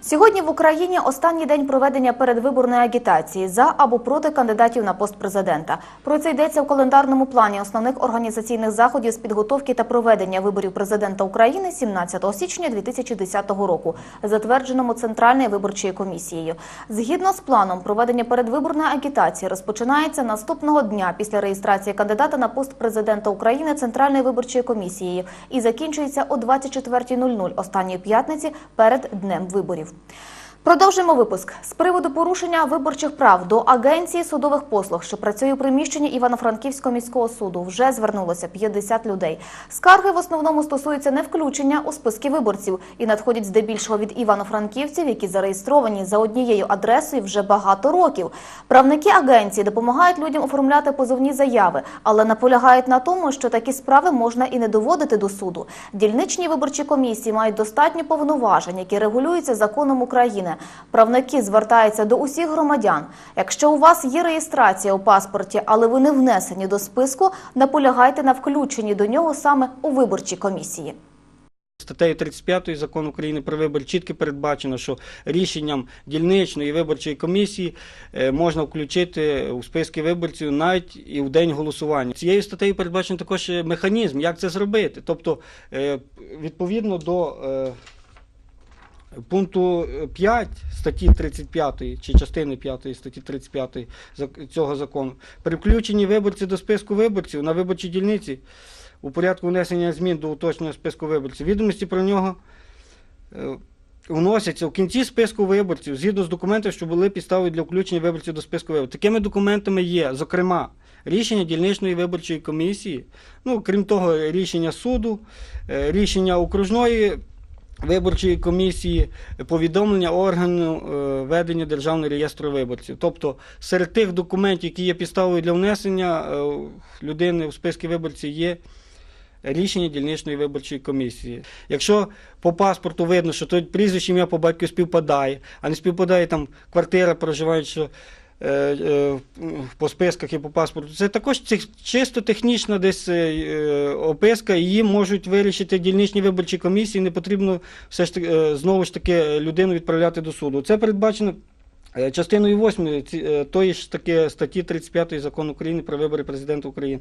Сьогодні в Україні останній день проведення передвиборної агітації за або проти кандидатів на пост президента. Про це йдеться в календарному плані основних організаційних заходів з підготовки та проведення виборів президента України 17 січня 2010 року, затвердженому Центральною виборчою комісією. Згідно з планом, проведення передвиборної агітації розпочинається наступного дня після реєстрації кандидата на пост президента України Центральною виборчою комісією і закінчується о 24.00 останньої п'ятниці перед днем виборів виборів. Продовжуємо випуск з приводу порушення виборчих прав до агенції судових послуг, що працює у приміщенні Івано-Франківського міського суду. Вже звернулося 50 людей. Скарги в основному стосуються не включення у списки виборців і надходять здебільшого від івано-франківців, які зареєстровані за однією адресою вже багато років. Правники агенції допомагають людям оформляти позовні заяви, але наполягають на тому, що такі справи можна і не доводити до суду. Дільничні виборчі комісії мають достатньо повноважень, які регулюються законом України. Правники звертаються до усіх громадян. Якщо у вас є реєстрація у паспорті, але ви не внесені до списку, наполягайте на включенні до нього саме у виборчі комісії. Статтею 35 закону України про вибір чітко передбачено, що рішенням дільничної виборчої комісії е, можна включити у списки виборців навіть і в день голосування. Цією статтею передбачено також механізм, як це зробити. Тобто, е, відповідно до е, пункту 5 статті 35 чи частини 5 статті 35 цього закону, при включенні виборців до списку виборців на виборчій дільниці у порядку внесення змін до уточненого списку виборців. Відомості про нього е, вносяться в кінці списку виборців згідно з документами, що були підставою для включення виборців до списку виборців. Такими документами є, зокрема, рішення дільничної виборчої комісії, ну, крім того, рішення суду, е, рішення окружної. Виборчої комісії повідомлення органу е, ведення державного реєстру виборців. Тобто серед тих документів, які є підставою для внесення е, людини в списки виборців, є рішення дільничної виборчої комісії. Якщо по паспорту видно, що тут прізвище ім'я по батьку співпадає, а не співпадає там квартира, е, по списках і по паспорту, це також чисто технічна десь е, е, описка, її можуть вирішити дільничні виборчі комісії. Не потрібно все ж таки е, знову ж таки людину відправляти до суду. Це передбачено. е, Частиною 8 тої ж таки статті 35 закону України про вибори президента України.